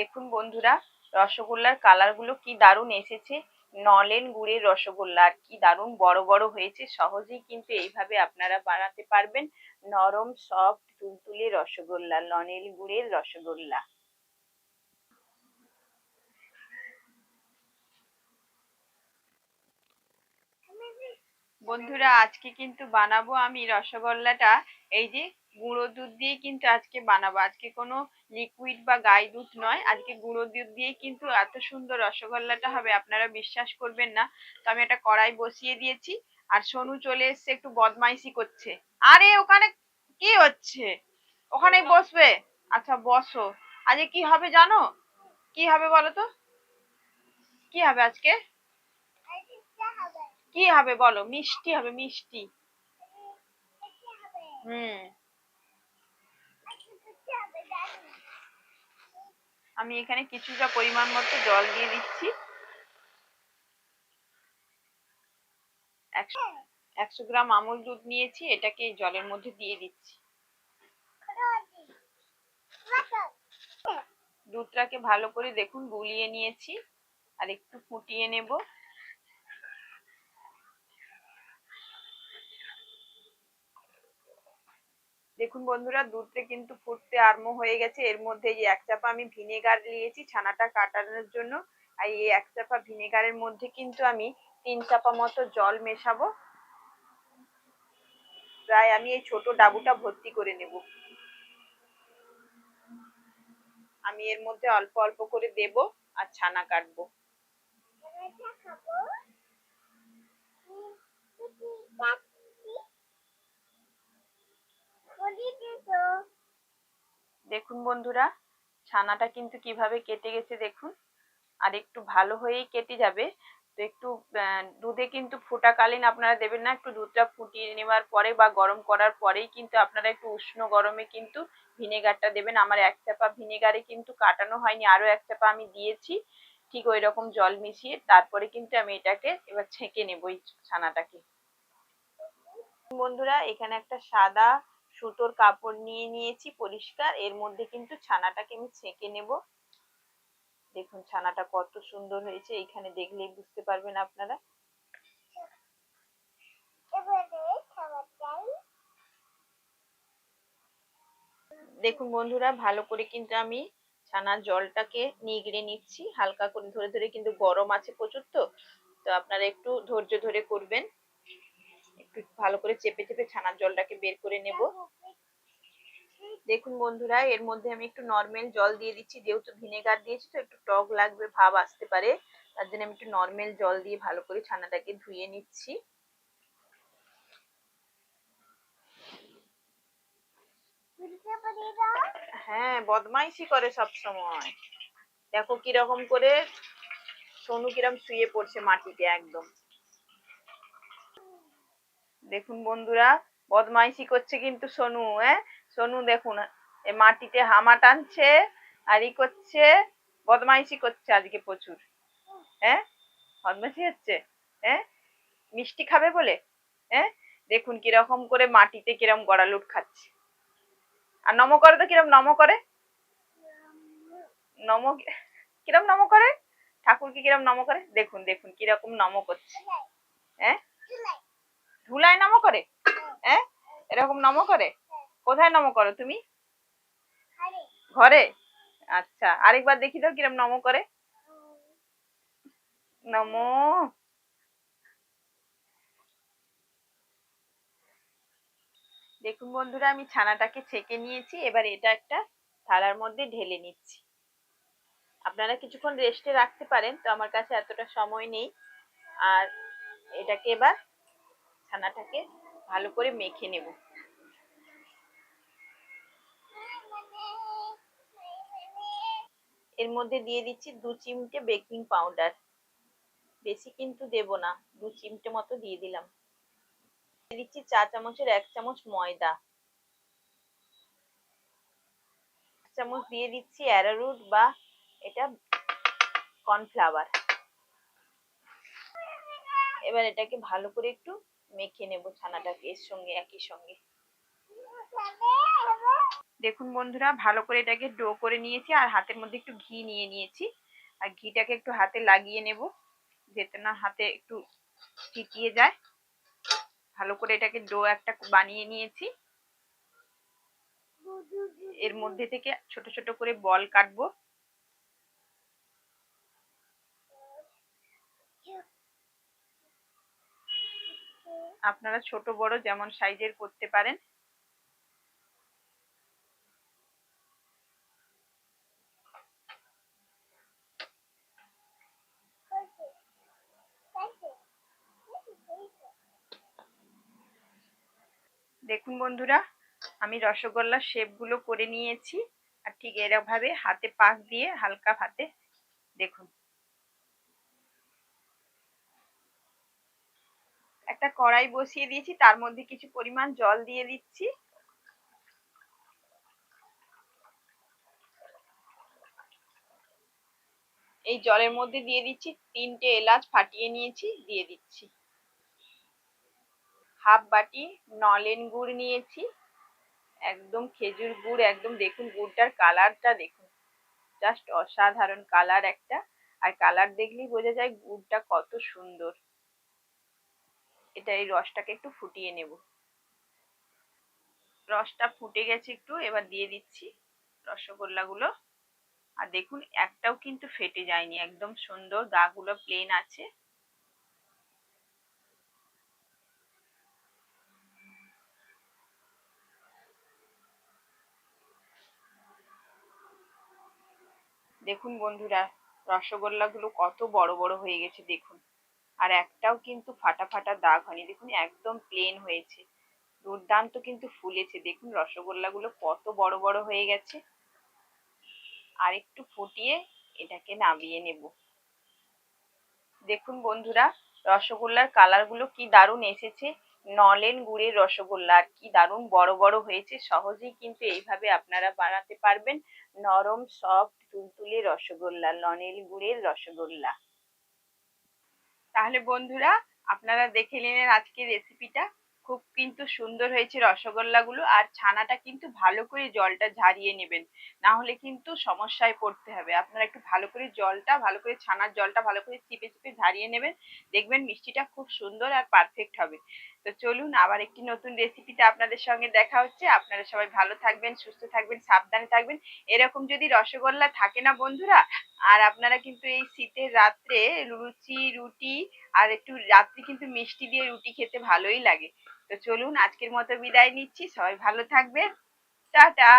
দেখুন বন্ধুরা, রসগোল্লার কালারগুলো কি দারুণ এসেছে। নলেন গুড়ের রসগোল্লা আর কি দারুণ বড় বড় হয়েছে। সহজেই কিন্তু এইভাবে আপনারা বানাতে পারবেন। নরম সফট তুলতুলে রসগোল্লা, নলেন গুড়ের রসগোল্লা। বন্ধুরা, আজকে কিন্তু বানাবো আমি রসগোল্লাটা। এই যে গুঁড়ো দুধ দিয়ে কিন্তু আজকে বানাবো। আজকে কোনো লিকুইড বা গাই দুধ নয়, আজকে গুঁড়ো দুধ দিয়ে কিন্তু এত সুন্দর রসগোল্লাটা হবে, আপনারা বিশ্বাস করবেন না। তো আমি একটা কড়াই বসিয়ে দিয়েছি, আর সোনু চলে এসছে একটু বদমাইশি করছে। আরে, ওখানে কি হচ্ছে? ওখানে বসবে? আচ্ছা বসো। আজকে কি হবে জানো? কি হবে বলো তো? কি হবে আজকে? কি হবে বলো? মিষ্টি হবে, মিষ্টি। হুম। আমি এখানে কিছুটা পরিমাণ মতো জল দিয়ে দিচ্ছি। একশো গ্রাম আমুল দুধ নিয়েছি, এটাকে জলের মধ্যে দিয়ে দিচ্ছি। দুধটাকে ভালো করে দেখুন, গুলিয়ে নিয়েছি, আর একটু ফুটিয়ে নেব। দেখুন বন্ধুরা, দুধটা কিন্তু ফুটতে আরম্ভ হয়ে গেছে। এর মধ্যে এই এক চাপা আমি ভিনেগার নিয়েছি ছানাটা কাটানোর জন্য। আর এই এক চাপা ভিনেগারের মধ্যে কিন্তু আমি তিন চাপা মতো জল মেশাবো। প্রায় আমি এই ছোট ডাবুটা ভর্তি করে নেব। আমি এর মধ্যে অল্প অল্প করে দেব আর ছানা কাটবো। দেখুন বন্ধুরা, ছানাটা কিন্তু কীভাবে কেটে গেছে দেখুন। আর একটু ভালো হয়েই কেটে যাবে। তো একটু দুধে কিন্তু ফোটাকালীন আপনারা দেবেন না, একটু দুধটা ফুটিয়ে নেওয়ার পরে বা গরম করার পরেই কিন্তু আপনারা একটু উষ্ণ গরমে কিন্তু ভিনেগারটা দেবেন। আমার এক চাপা ভিনেগারে কিন্তু কাটানো হয়নি, আরও এক চাপা আমি দিয়েছি। ঠিক ওই রকম জল মিশিয়ে তারপরে কিন্তু আমি এটাকে এবার ছেঁকে নেব ছানাটাকে। বন্ধুরা, এখানে একটা সাদা সুতোর কাপড় নিয়ে নিয়েছি পরিষ্কার। এর মধ্যে কিন্তু ছানাটাকে আমি ছেঁকে নেব। দেখুন ছানাটা কত সুন্দর হয়েছে, এইখানে দেখলেই বুঝতে পারবেন আপনারা। দেখুন বন্ধুরা, ভালো করে কিন্তু আমি ছানার জলটাকে নিগড়ে নিচ্ছি। হালকা করে ধরে ধরে কিন্তু গরম আছে প্রচুর তো। তো আপনারা একটু ধৈর্য ধরে করবেন। একটু ভালো করে চেপে চেপে ছানার জলটাকে বের করে নেব। দেখুন বন্ধুরা, এর মধ্যে আমি একটু নর্মাল জল দিয়ে দিচ্ছি, যেহেতু ভিনেগার দিয়েছি তো একটু টক লাগবে, ভাব আসতে পারে। তার জন্য আমি একটু নর্মাল জল দিয়ে ভালো করে ছানাটাকে ধুয়ে নিচ্ছি। হ্যাঁ বদমাইশি করে সব সময় দেখো কীরকম করে, সোনু কিরম শুয়ে পড়ছে মাটিতে একদম। দেখুন বন্ধুরা, বদমাইশি করছে কিন্তু সোনু হ্যাঁ? সোনু দেখুন, এ মাটিতে হামা টানছে আর ই করছে, বদমাইশি করছে আজকে প্রচুর হ্যাঁ? বদমাইশি হচ্ছে হ্যাঁ? মিষ্টি খাবে বলে হ্যাঁ? দেখুন কীরকম করে মাটিতে কিরম গড়ালুট খাচ্ছে। আর নম করে তো কিরম নম করে। নম কিরম নম করে? ঠাকুরকে কিরম নম করে? দেখুন দেখুন কীরকম নম করছে হ্যাঁ? ধুলায় নম করে? হ্যাঁ? এরকম নম করে? কোথায় নম করো তুমি? ঘরে। আচ্ছা আরেকবার দেখি তো কিরম নম করে। নম। দেখুন বন্ধুরা আমি ছানাটাকে ছেঁকে নিয়েছি এবার এটা একটা থালার মধ্যে ঢেলে নিচ্ছি। আপনারা কিছুক্ষণ রেস্টে রাখতে পারেন তো আমার কাছে এতটা সময় নেই। আর এটাকে এবার ছানাটাকে ভালো করে মেখে নেব। এর মধ্যে দিয়ে দিচ্ছি দু চিমটে বেকিং পাউডার। বেশি কিন্তু দেব না, দু চিমটে মতো দিয়ে দিলাম। দিয়ে দিচ্ছি চা চামচের এক চামচ ময়দা। চামচ দিয়ে দিচ্ছি অ্যারারুট বা এটা কর্নফ্লাওয়ার। এবার এটাকে ভালো করে একটু মেখে নেব ছানাটাকে এর সঙ্গে, একই সঙ্গে। দেখুন বন্ধুরা, ভালো করে এটাকে ডো করে নিয়েছি, আর হাতের মধ্যে একটু ঘি নিয়ে নিয়েছি। আর ঘিটাকে একটু হাতে লাগিয়ে নেব, যেতে না হাতে একটু চিটিয়ে যায়। ভালো করে এটাকে ডো একটা বানিয়ে নিয়েছি। এর মধ্যে থেকে ছোট ছোট করে বল কাটবো। আপনারা ছোট, বড় যেমন সাইজের করতে পারেন। দেখুন বন্ধুরা, আমি রসগোল্লার শেপগুলো করে নিয়েছি। আর ঠিক এরকমভাবে হাতে পাক দিয়ে হালকা হাতে দেখুন। একটা কড়াই বসিয়ে দিয়েছি, তার মধ্যে কিছু পরিমাণ জল দিয়ে দিচ্ছি। এই জলের মধ্যে দিয়ে দিচ্ছি তিনটে এলাচ ফাটিয়ে নিয়েছি, দিয়ে দিচ্ছি। হাফ বাটি নলেন গুড় নিয়েছি। একদম খেজুর গুড়, একদম দেখুন গুড়টার কালারটা দেখুন। জাস্ট অসাধারণ কালার একটা। আর কালার দেখলেই বোঝা যায় গুড়টা কত সুন্দর। এটা এই রসটাকে একটু ফুটিয়ে নেব। রসটা ফুটে গেছে একটু, এবার দিয়ে দিচ্ছি রসগোল্লাগুলো। আর দেখুন, একটাও কিন্তু ফেটে যায়নি, একদম সুন্দর, গাগুলো প্লেন আছে। দেখুন বন্ধুরা, রসগোল্লাগুলো কত বড় বড় হয়ে গেছে, দেখুন। আর একটাও কিন্তু ফাটা ফাটা দাগ হয়নি। দেখুন, একদম প্লেন হয়েছে। দুর্দান্ত কিন্তু ফুলেছে। দেখুন, রসগোল্লাগুলো কত বড় বড় হয়ে গেছে। আর একটু ফুটিয়ে এটাকে নামিয়ে নেব। দেখুন বন্ধুরা, রসগোল্লার কালারগুলো কি দারুণ এসেছে। নলেন গুড়ের রসগোল্লা আর কি দারুণ বড় বড় হয়েছে। সহজেই কিন্তু এইভাবে আপনারা বানাতে পারবেন। নরম সফট তুলতুলে রসগোল্লা, নলেন গুড়ের রসগোল্লা। তাহলে বন্ধুরা, আপনারা দেখে নিলেন আজকে রেসিপিটা খুব কিন্তু সুন্দর হয়েছে রসগোল্লাগুলো আর ছানাটা কিন্তু ভালো করে জলটা ঝারিয়ে নেবেন। না হলে কিন্তু সমস্যায় পড়তে হবে। আপনারা একটু ভালো করে জলটা, ভালো করে ছানার জলটা ভালো করে চিপে চিপে ঝারিয়ে নেবেন। দেখবেন মিষ্টিটা খুব সুন্দর আর পারফেক্ট হবে। তো চলুন আবার একটি নতুন রেসিপিতে আপনাদের সঙ্গে দেখা হচ্ছে। আপনারা সবাই ভালো থাকবেন, সুস্থ থাকবেন, সাবধানে থাকবেন। এরকম যদি রসগোল্লা থাকে না বন্ধুরা, আর আপনারা কিন্তু এই শীতের রাত্রে লুচি, রুটি আর একটু রাত্রে কিন্তু মিষ্টি দিয়ে রুটি খেতে ভালোই লাগে। তো চলুন আজকের মতো বিদায় নিচ্ছি। সবাই ভালো থাকবেন। টাটা!